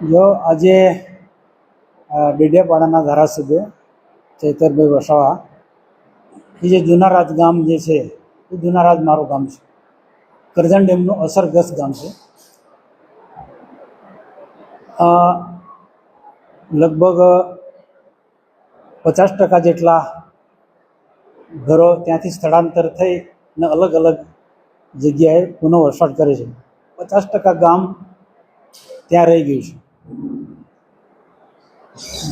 જો આજે ડેડિયાપાડાના ધારાસભ્ય ચૈતરભાઈ વસાવા, એ જે જુનારાજ ગામ જે છે, એ જુનારાજ મારું ગામ છે. કરજણ ડેમનું અસરગ્રસ્ત ગામ છે. લગભગ પચાસ ટકા જેટલા ઘરો ત્યાંથી સ્થળાંતર થઈ અને અલગ અલગ જગ્યાએ પુનઃ વરસાદ કરે છે. પચાસ ટકા ગામ ત્યાં રહી ગયું છે.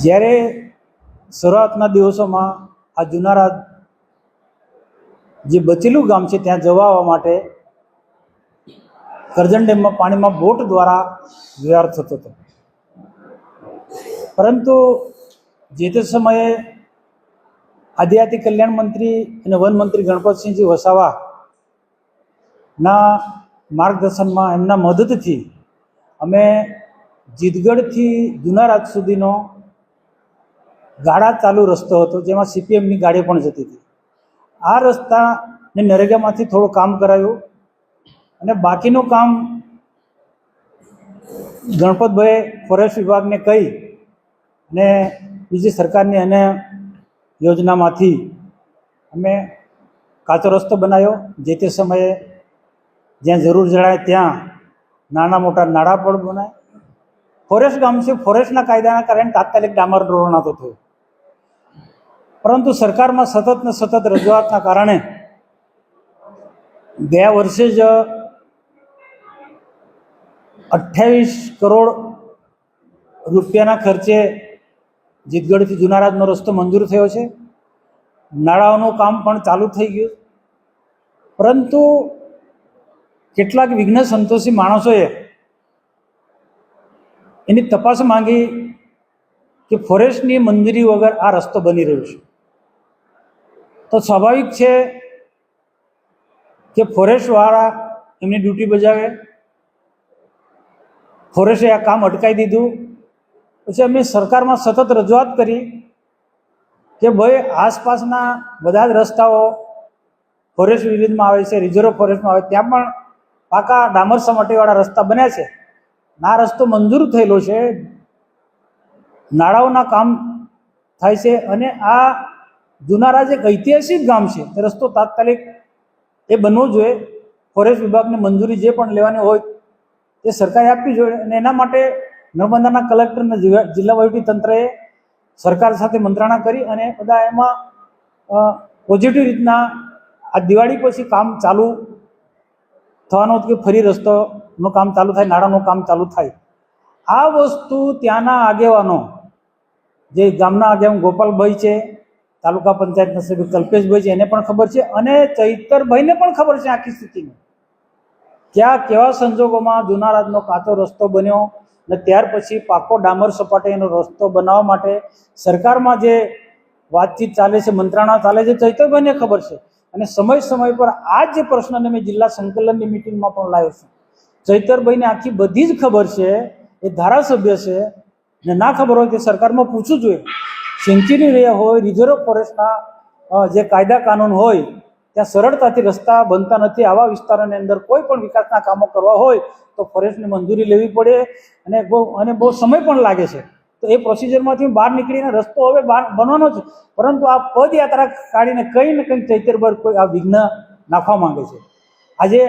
જ્યારે શરૂઆતના દિવસોમાં આ જુનારા જે બચેલું ગામ છે ત્યાં જવા આવવા માટે કરજણ ડેમમાં પાણીમાં બોટ દ્વારા વ્યવહાર થતો હતો. પરંતુ જે તે સમયે આદિજાતિ કલ્યાણ મંત્રી અને વન મંત્રી ગણપતસિંહજી વસાવા ના માર્ગદર્શનમાં એમના મદદથી અમે જીતગઢથી જુનારાજ સુધીનો ગાડા ચાલુ રસ્તો હતો, જેમાં સીપીએમની ગાડી પણ જતી હતી. આ રસ્તાને નરેગામાંથી થોડું કામ કરાયું અને બાકીનું કામ ગણપતભાઈ ફોરેસ્ટ વિભાગને કહી અને બીજી સરકારની અને યોજનામાંથી અમે કાચો રસ્તો બનાવ્યો. જે તે સમયે જ્યાં જરૂર જણાય ત્યાં નાના મોટા નાળા પણ બનાય ફોરેસ્ટ ગામ છે, ફોરેસ્ટના કાયદાના કારણે તાત્કાલિક ડામર રોડ નહોતો થયો. પરંતુ સરકારમાં સતત ને સતત રજૂઆતના કારણે ગયા વર્ષે જ અઠ્યાવીસ કરોડ રૂપિયાના ખર્ચે જીતગઢથી જુનારાજનો રસ્તો મંજૂર થયો છે. નાળાઓનું કામ પણ ચાલુ થઈ ગયું પરંતુ કેટલાક વિઘ્ન સંતોષી માણસોએ એની તપાસ માંગી કે ફોરેસ્ટની મંજૂરી વગર આ રસ્તો બની રહ્યો છે. તો સ્વાભાવિક છે કે ફોરેસ્ટવાળા એમની ડ્યુટી બજાવે. ફોરેસ્ટે આ કામ અટકાવી દીધું. પછી અમે સરકારમાં સતત રજૂઆત કરી કે ભાઈ આસપાસના બધા જ રસ્તાઓ ફોરેસ્ટ વિલેજમાં આવે છે, રિઝર્વ ફોરેસ્ટમાં આવે ત્યાં પણ પાકા ડામર સમાટીવાળા રસ્તા બન્યા છે. આ રસ્તો મંજૂર થયેલો છે. નાળાઓના કામ થાય છે અને આ જુનારાજ એક ઐતિહાસિક ગામ છે. તે રસ્તો તાત્કાલિક એ બનવો જોઈએ. ફોરેસ્ટ વિભાગને મંજૂરી જે પણ લેવાની હોય તે સરકારે આપવી જોઈએ અને એના માટે નર્મદાના કલેક્ટર અને જિલ્લા વહીવટી તંત્રએ સરકાર સાથે મંત્રણા કરી અને બધા એમાં પોઝિટિવ રીતના આ દિવાળી પછી કામ ચાલુ થવાનું હતું કે ફરી રસ્તોનું કામ ચાલુ થાય નાળાનું કામ ચાલુ થાય. આ વસ્તુ ત્યાંના આગેવાનો, જે ગામના આગેવાન ગોપાલભાઈ છે, તાલુકા પંચાયતના સભ્ય કલ્પેશભાઈ છે, એને પણ ખબર છે અને ચૈતરભાઈને પણ ખબર છે આખી સ્થિતિની. ક્યાં કેવા સંજોગોમાં જુનારાજનો કાચો રસ્તો બન્યો અને ત્યાર પછી પાકો ડામર સપાટીનો રસ્તો બનાવવા માટે સરકારમાં જે વાતચીત ચાલે છે, મંત્રણા ચાલે છે, ચૈતરભાઈને ખબર છે. અને સમય સમય પર આ જ પ્રશ્નને મેં જિલ્લા સંકલનની મિટિંગમાં પણ લાવ્યો છું. ચૈતરભાઈને આખી બધી જ ખબર છે, એ ધારાસભ્ય છે, ને ના ખબર હોય તે સરકારમાં પૂછવું જોઈએ. સેન્ચુરી રહ્યા હોય રિઝર્વ ફોરેસ્ટના જે કાયદા કાનૂન હોય, ત્યાં સરળતાથી રસ્તા બનતા નથી. આવા વિસ્તારોની અંદર કોઈ પણ વિકાસના કામો કરવા હોય, તો ફોરેસ્ટની મંજૂરી લેવી પડે અને બહુ અને બહુ સમય પણ લાગે છે. તો એ પ્રોસિજરમાંથી બહાર નીકળીને રસ્તો હવે બનવાનો છે. પરંતુ આ પદયાત્રા કાઢીને કંઈ ને કંઈ ચૈતરભર કોઈ આ વિઘ્ન નાખવા માંગે છે. આજે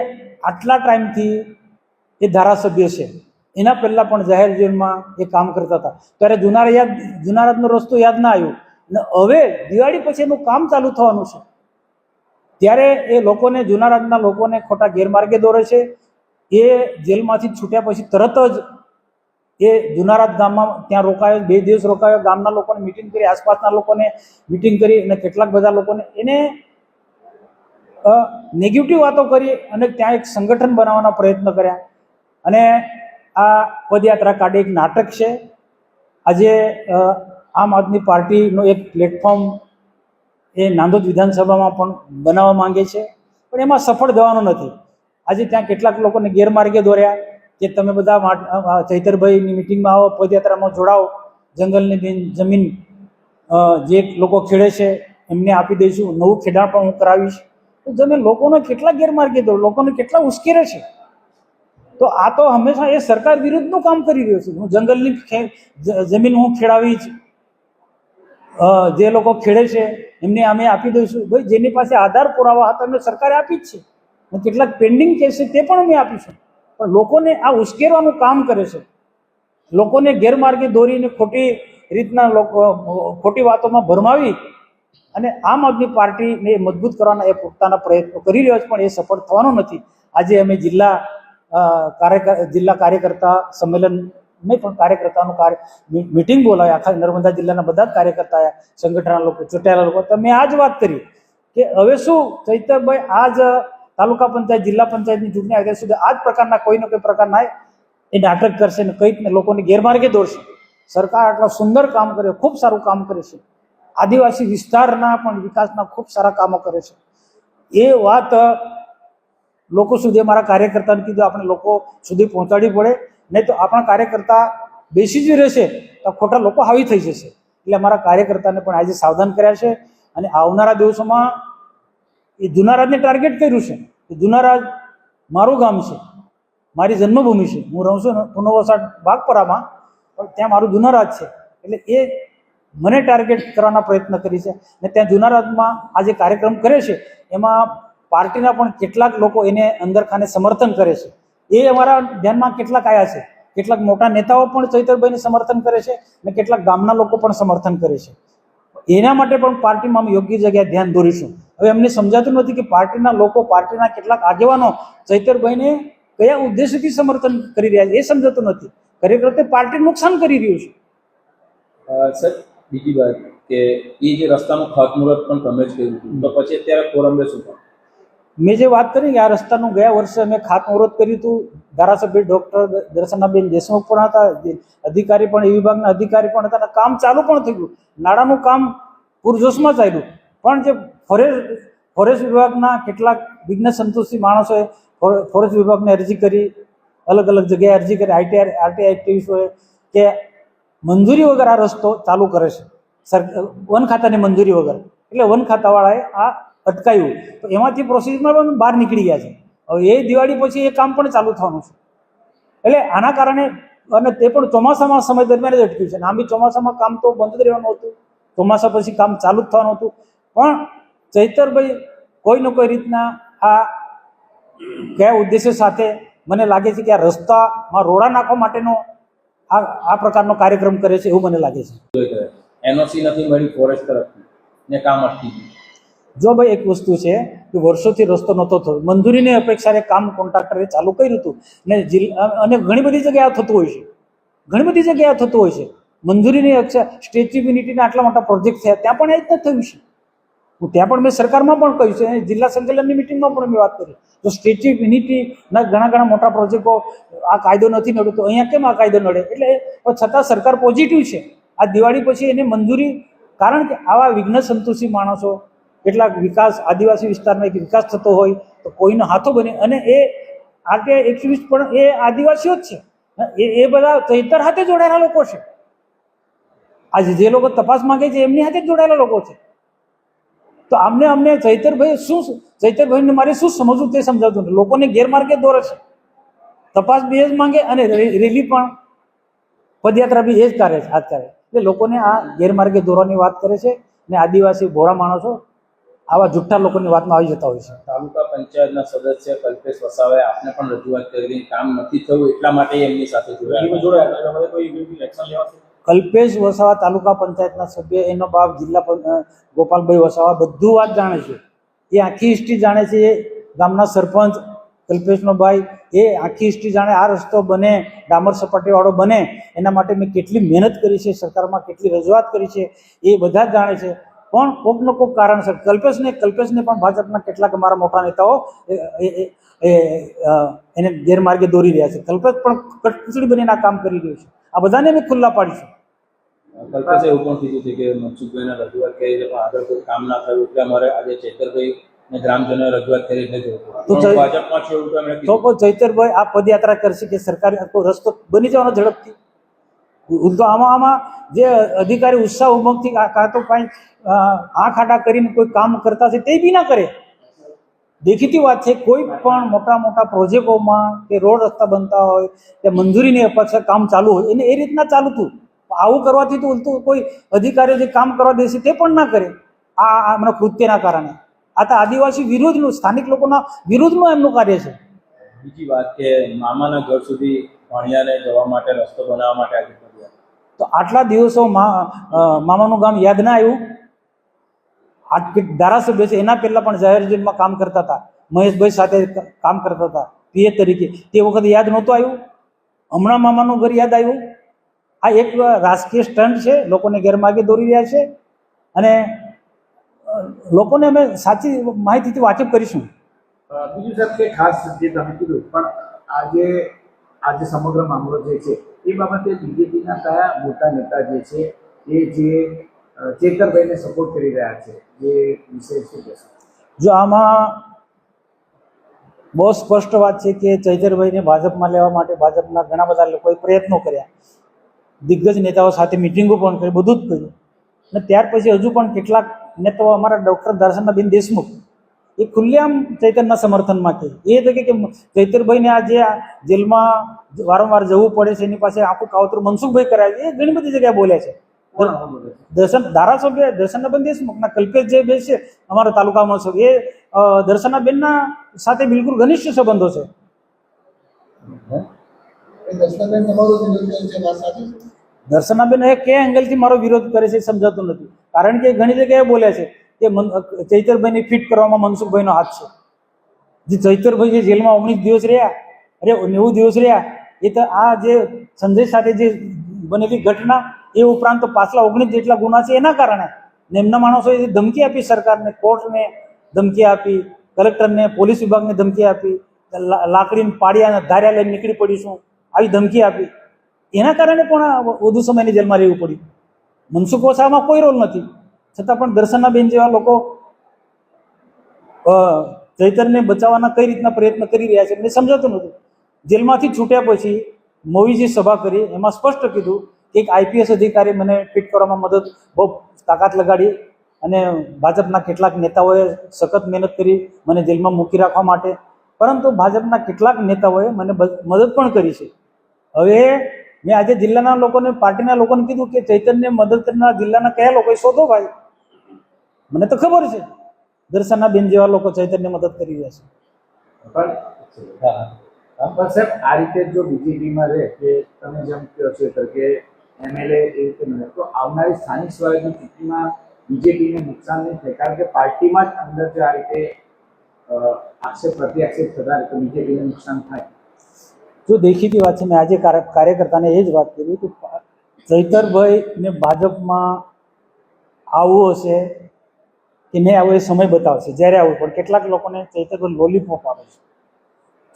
આટલા ટાઈમથી એ ધારાસભ્ય છે. એના પહેલાં પણ જાહેર જીવનમાં એ કામ કરતા હતા. ત્યારે જુનારા યાદ જુનારાતનો રસ્તો યાદ ના આવ્યો. અને હવે દિવાળી પછી એનું કામ ચાલુ થવાનું છે. ત્યારે એ લોકોને જુનારાતના લોકોને ખોટા ગેરમાર્ગે દોરે છે. એ જેલમાંથી છૂટ્યા પછી તરત જ એ જુનારાજ ગામમાં ત્યાં રોકાયો, બે દિવસ રોકાયો, ગામના લોકોને મિટિંગ કરી, આસપાસના લોકોને મિટિંગ કરી અને કેટલાક બધા લોકોને એને નેગેટિવ વાતો કરી અને ત્યાં એક સંગઠન બનાવવાના પ્રયત્ન કર્યા. અને આ પદયાત્રા કાઢી એક નાટક છે. આજે આમ આદમી પાર્ટીનો એક પ્લેટફોર્મ એ નાંદોદ વિધાનસભામાં પણ બનાવવા માંગે છે. પણ એમાં સફળ થવાનું નથી. આજે ત્યાં કેટલાક લોકોને ગેરમાર્ગે દોર્યા. કે તમે બધા ચૈતરભાઈની મિટિંગમાં આવો, પદયાત્રામાં જોડાઓ. જંગલની જમીન જે લોકો ખેડે છે, એમને આપી દઈશું. નવું ખેડાણ પણ હું કરાવીશ. તો તમે લોકોને કેટલા ગેરમાર્ગે દો? લોકોને કેટલા ઉશ્કેરે છે? તો આ તો હંમેશા એ સરકાર વિરુદ્ધનું કામ કરી રહ્યો છે. હું જંગલની જમીન હું ખેડાવીશ. જે લોકો ખેડે છે, એમને અમે આપી દઈશું. ભાઈ, જેની પાસે આધાર પુરાવા હતા, એમને સરકારે આપી જ છે. કેટલાક પેન્ડિંગ કેસ છે, તે પણ અમે આપીશું. પણ લોકોને આ ઉશ્કેરવાનું કામ કરે છે. લોકોને ગેરમાર્ગે દોરીને ખોટી રીતના લોકો, ખોટી વાતોમાં ભરમાવી અને આમ આદમી પાર્ટીને મજબૂત કરવાના એ પોતાના પ્રયત્નો કરી રહ્યો છે, પણ એ સફળ થવાનો નથી. આજે અમે જિલ્લા કાર્ય જિલ્લા કાર્યકર્તા સંમેલન નહીં, પણ કાર્યકર્તાનું કાર્ય મિટિંગ બોલાવી. આખા નર્મદા જિલ્લાના બધા જ કાર્યકર્તા સંગઠનના લોકો, ચૂંટાયેલા લોકો. તો મેં આ જ વાત કરી કે હવે શું ચૈતરભાઈ આજ તાલુકા પંચાયત, જિલ્લા પંચાયતની ચૂંટણી આગળ સુધી આ જ પ્રકારના કોઈ ને કોઈ પ્રકારના એ નાટક કરશે ને કંઈક ને લોકોને ગેરમાર્ગે દોરશે સરકાર આટલા સુંદર કામ કરે, ખૂબ સારું કામ કરે છે. આદિવાસી વિસ્તારના પણ વિકાસના ખૂબ સારા કામો કરે છે. એ વાત લોકો સુધી અમારા કાર્યકર્તાને કીધું, આપણે લોકો સુધી પહોંચાડવી પડે. નહીં તો આપણા કાર્યકર્તા બેસી જ રહેશે તો ખોટા લોકો હાવી થઈ જશે. એટલે અમારા કાર્યકર્તાને પણ આજે સાવધાન કર્યા છે. અને આવનારા દિવસોમાં એ જુનારાજને ટાર્ગેટ કર્યું છે. કે જુનારાજ મારું ગામ છે. મારી જન્મભૂમિ છે. હું રહું છું પુનઃવસાટ બાગપરામાં, પણ ત્યાં મારું જુનારાજ છે. એટલે એ મને ટાર્ગેટ કરવાના પ્રયત્ન કરી છે. અને ત્યાં જુનારાજમાં આ જે કાર્યક્રમ કરે છે, એમાં પાર્ટીના પણ કેટલાક લોકો એને અંદર ખાને સમર્થન કરે છે. એ અમારા ધ્યાનમાં કેટલાક આવ્યા છે. કેટલાક મોટા નેતાઓ પણ ચૈતરભાઈને સમર્થન કરે છે અને કેટલાક ગામના લોકો પણ સમર્થન કરે છે. એના માટે પણ પાર્ટીમાં અમે યોગ્ય જગ્યાએ ધ્યાન દોરીશું. હવે એમને સમજાતું નથી કે પાર્ટીના લોકો પાર્ટીના કેટલાક આગેવાનો ચૈતરભાઈને કયા ઉદ્દેશ્યથી સમર્થન કરી રહ્યા છે એ સમજાતું નથી. ખરેખર તે પાર્ટી નુકસાન કરી રહ્યું છે. સર બીજી વાત કે એ જે રસ્તાનું ખાતમુહૂર્ત પણ તમે જ કર્યું હતું તો પછી અત્યારે ફોરમે શું મેં જે વાત કરી કે આ રસ્તાનું ગયા વર્ષે અમે ખાતમુહૂર્ત કર્યું હતું. ધારાસભ્ય ડૉક્ટર દર્શનાબેન દેશમુખ પણ હતા અધિકારી પણ એ વિભાગના અધિકારી પણ હતા કામ ચાલુ પણ થયું. નાણાંનું કામ પૂરજોશમાં ચાલ્યું પણ જે ફોરેસ્ટ ફોરેસ્ટ વિભાગના કેટલાક વિઘ્ન સંતોષી માણસોએ ફોરેસ્ટ વિભાગને અરજી કરી, અલગ અલગ જગ્યાએ અરજી કરી આઈટીઆર આરટીઆઈ એક્ટિવિસ્ટોએ કે મંજૂરી વગર આ રસ્તો ચાલુ કરે છે. સર, વન ખાતાની મંજૂરી વગર. એટલે વન ખાતાવાળાએ આ અટકાયું. તો એમાંથી પ્રોસેસમાં પણ બહાર નીકળી ગયા છે. હવે એ દિવાળી પછી એ કામ પણ ચાલુ થવાનું છે. એટલે આના કારણે અને તે પણ ચોમાસામાં સમય દરમિયાન જ અટક્યું છે. આમ ચોમાસામાં કામ તો બંધ જ રહેવાનું હતું. ચોમાસા પછી કામ ચાલુ જ થવાનું હતું. પણ ચૈતરભાઈ કોઈ ને કોઈ રીતના આ કયા ઉદ્દેશ્ય સાથે મને લાગે છે કે આ રસ્તામાં રોડા નાખવા માટેનો આ આ પ્રકારનો કાર્યક્રમ કરે છે એવું મને લાગે છે. એનઓસી નથી મળી ફોરેસ્ટ તરફથી. ને કામ અટકી જો ભાઈ એક વસ્તુ છે કે વર્ષોથી રસ્તો નહોતો થયો મંજૂરીની અપેક્ષાએ કામ કોન્ટ્રાક્ટરે ચાલુ કર્યું હતું. ને જિલ્લા અને ઘણી બધી જગ્યાએ આ થતું હોય છે. ઘણી બધી જગ્યાએ આ થતું હોય છે. મંજૂરીની અપેક્ષા સ્ટેચ્યુ યુનિટીના આટલા મોટા પ્રોજેક્ટ થયા. ત્યાં પણ એ જ થયું છે. હું ત્યાં પણ મેં સરકારમાં પણ કહ્યું છે, જિલ્લા સંકલનની મિટિંગમાં પણ મેં વાત કરી. તો સ્ટેચ્યુ ઓફ યુનિટીના ઘણા ઘણા મોટા પ્રોજેક્ટો આ કાયદો નથી નડ્યો, તો અહીંયા કેમ આ કાયદો નડે? એટલે છતાં સરકાર પોઝિટિવ છે. આ દિવાળી પછી એને મંજૂરી, કારણ કે આવા વિઘ્ન સંતોષી માણસો, કેટલાક વિકાસ, આદિવાસી વિસ્તારમાં એક વિકાસ થતો હોય, તો કોઈનો હાથો બને. અને એ આરટીઆઈ એક્ટિવિસ્ટ પણ એ આદિવાસીઓ જ છે. એ એ બધા ચૈતર હાથે જોડાયેલા લોકો છે. આજે જે લોકો તપાસ માંગે છે, એમની હાથે જ જોડાયેલા લોકો છે. તો આમને અમને ચૈતરભાઈ શું ચૈતરભાઈને મારે શું સમજવું તે સમજાવતું નથી. લોકોને ગેરમાર્ગે દોરે છે. તપાસ બી એ જ માંગે અને રેલી પણ પદયાત્રા બી એ જ કરે છે હાથ કરે એટલે લોકોને આ ગેરમાર્ગે દોરવાની વાત કરે છે ને આદિવાસી ભોળા માણસો આવા જુઠ્ઠા લોકોની વાતમાં આવી જતા હોય છે. તાલુકા પંચાયતના સદસ્ય કલ્પેશ વસાવાએ આપને પણ રજૂઆત કરી કામ નથી થયું એટલા માટે એમની સાથે જોડાયા. કલ્પેશ વસાવા તાલુકા પંચાયતના સભ્ય, એનો બાપ જિલ્લા ગોપાલભાઈ વસાવા, બધું વાત જાણે છે. એ આખી હિસ્ટ્રી જાણે છે એ ગામના સરપંચ કલ્પેશનો ભાઈ, એ આખી હિસ્ટ્રી જાણે આ રસ્તો બને, ડામર સપાટીવાળો બને, એના માટે મેં કેટલી મહેનત કરી છે, સરકારમાં કેટલી રજૂઆત કરી છે, એ બધા જ જાણે છે. પણ ને કોક કારણસર, કલ્પેશને કલ્પેશને પણ ભાજપના કેટલાક અમારા મોટા નેતાઓ એને ગેરમાર્ગે દોરી રહ્યા છે. કલ્પેશ પણ કટકુચડી બનીને આ કામ કરી રહ્યું છે. આ બધાને મેં ખુલ્લા પાડીશું કલ્પેશે એવું પણ કીધું છે કે મનસુખભાઈને રજૂઆત કરી છે પણ આગળ કોઈ કામ ના થયું એટલે અમારે આજે ચેતરભાઈ ને ગ્રામજનોએ રજૂઆત કરી. ચૈ- ભાજપમાં છે એવું એમણે તો પણ ચૈતરભાઈ આ પદયાત્રા કરશે કે સરકારી આખો રસ્તો બની જવાનો ઝડપથી? તો આમાં આમાં જે અધિકારી ઉત્સાહ ઉમંગથી કાં તો કાંઈ આંખ આડા કરીને કોઈ કામ કરતા છે તે બી ના કરે. દેખીતી વાત છે કોઈ પણ મોટા મોટા પ્રોજેક્ટોમાં કે રોડ રસ્તા બનતા હોય કે મંજૂરીની અપેક્ષા કામ ચાલુ હોય એને એ રીતના ચાલુ હતું આવું કરવાથી તો ઉલટું કોઈ અધિકારીઓ જે કામ કરવા દેશે તે પણ ના કરે. આ હમણાં કૃત્યના કારણે. આ તો આદિવાસી વિરોધનું સ્થાનિક લોકોના વિરુદ્ધનું એમનું કાર્ય છે. બીજી વાત કે મામાના ઘર સુધી ભણિયાને જવા માટે રસ્તો બનાવવા માટે આગળ ફરિયાદ તો આટલા દિવસો મા મામાનું ગામ યાદ ના આવ્યું? આ ધારાસભ્ય છે એના પહેલા પણ જાહેર જીવનમાં કામ કરતા હતા. મહેશભાઈ સાથે કામ કરતા હતા. પીએ તરીકે. તે વખતે યાદ નહોતું આવ્યું? હમણાં મામાનું ઘર યાદ આવ્યું? આ એક રાજકીય સ્ટન્ટ છે લોકોને ગેરમાર્ગે દોરી રહ્યા છે અને લોકોને અમે સાચી માહિતીથી વાકેફ કરીશું. બીજું સાહેબ કે ખાસ જે તમે કીધું પણ આજે આજે સમગ્ર મામલો જે છે એ બાબતે બીજેપીના કયા મોટા નેતા જે છે એ જે ચેતરભાઈને સપોર્ટ કરી રહ્યા છે જે વિશે શું કહેશો? જો આમાં બહુ સ્પષ્ટ વાત છે કે ચૈતરભાઈને ભાજપમાં લેવા માટે ભાજપના ઘણા બધા લોકોએ પ્રયત્નો કર્યા. દિગ્ગજ નેતાઓ સાથે મિટિંગો પણ કરી બધું જ કર્યું. અને ત્યાર પછી હજુ પણ કેટલાક નેતાઓ અમારા ડૉક્ટર દર્શનાબેન દેશમુખ એ ખુલ્લેઆમ ચૈતનના સમર્થનમાં કહે એ તો કે ચૈતરભાઈને આ જે જેલમાં વારંવાર જવું પડે છે એની પાસે આખું કાવતરું મનસુખભાઈ કરાવે એ ઘણી બધી જગ્યાએ બોલે છે. દર્શન ધારાસભ્ય દર્શનાબેન દેશમુખના કલ્પેશ જે બે છે અમારા તાલુકામાં છે એ દર્શનાબેનના સાથે બિલકુલ ઘનિષ્ઠ સંબંધો છે. દર્શનાબેન એ કે એંગલથી મારો વિરોધ કરે છે સમજાતું નથી. કારણ કે ઘણી જગ્યાએ બોલ્યા છે કે ચૈતરભાઈને ફિટ કરવામાં મનસુખભાઈનો હાથ છે. જે ચૈતરભાઈ જે જેલમાં ઓગણીસ દિવસ રહ્યા, અરે, નેવું દિવસ રહ્યા, એ તો આ જે સંજય સાથે જે બનેલી ઘટના એ ઉપરાંત પાછલા ઓગણીસ જેટલા ગુના છે એના કારણે ને એમના માણસોએ ધમકી આપી સરકારને, કોર્ટને ધમકી આપી, કલેક્ટરને, પોલીસ વિભાગને ધમકી આપી લાકડીને પાડ્યા ધાર્યા લઈને નીકળી પડીશું આવી ધમકી આપી. એના કારણે પણ વધુ સમયની જેલમાં રહેવું પડ્યું. મનસુખ વસાવામાં કોઈ રોલ નથી. છતાં પણ દર્શનાબેન જેવા લોકો ચૈતરને બચાવવાના કઈ રીતના પ્રયત્ન કરી રહ્યા છે મને સમજાતું નથી જેલમાંથી છૂટ્યા પછી મોવીજી સભા કરી. એમાં સ્પષ્ટ કીધું કે એક આઈપીએસ અધિકારી મને ટ્વીટ કરવામાં મદદ, બહુ તાકાત લગાડી અને ભાજપના કેટલાક નેતાઓએ સખત મહેનત કરી મને જેલમાં મૂકી રાખવા માટે. પરંતુ ભાજપના કેટલાક નેતાઓએ મને મદદ પણ કરી છે. હવે મેં આજે જિલ્લાના લોકોને પાર્ટીના લોકોને કીધું કે ચૈતન્ય મદદ કરનાર જિલ્લાના કયા લોકો શોધો ભાઈ? મને તો ખબર છે. દર્શનાબેન જેવા લોકો ચૈતન્ય મદદ કરી રહ્યા છે. સાહેબ આ રીતે જો બીજેપીમાં રહે કે તમે જેમ કહો છો કે એમએલએ એ રીતે મળે તો આવનારી સ્થાનિક સ્વરાજની ચૂંટણીમાં બીજેપીને નુકસાન નહીં થાય કારણ કે પાર્ટીમાં જ અંદર જો આ રીતે આક્ષેપ પ્રતિ થતા તો બીજેપીને નુકસાન થાય. જો દેખીતી વાત છે, મેં આજે કાર્ય- કાર્યકર્તાને એ જ વાત કરી કે ચૈતરભાઈ ચૈતરભાઈને ભાજપમાં આવવું હશે કે નહીં આવું એ સમય બતાવશે, જ્યારે આવું પણ કેટલાક લોકોને ચૈતરભાઈ લોલીપોપ આપે છે.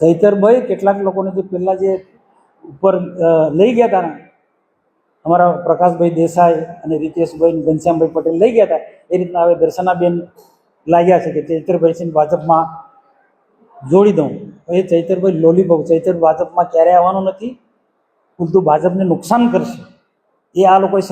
ચૈતરભાઈ કેટલાક લોકોને જે પહેલાં જે ઉપર લઈ ગયા હતા ને, અમારા પ્રકાશભાઈ દેસાઈ અને રીતેશભાઈ ને ઘનશ્યામભાઈ પટેલ લઈ ગયા હતા એ રીતના હવે દર્શનાબેન લાગ્યા છે કે ચૈતરભાઈ છે ભાજપમાં જોડી દઉં. એ ચૈતરભાઈ લોલીપોપ, ચૈતર ભાજપમાં ક્યારેય આવવાનું નથી. ઉલટું ભાજપને નુકસાન કરશે. એ આ લોકોએ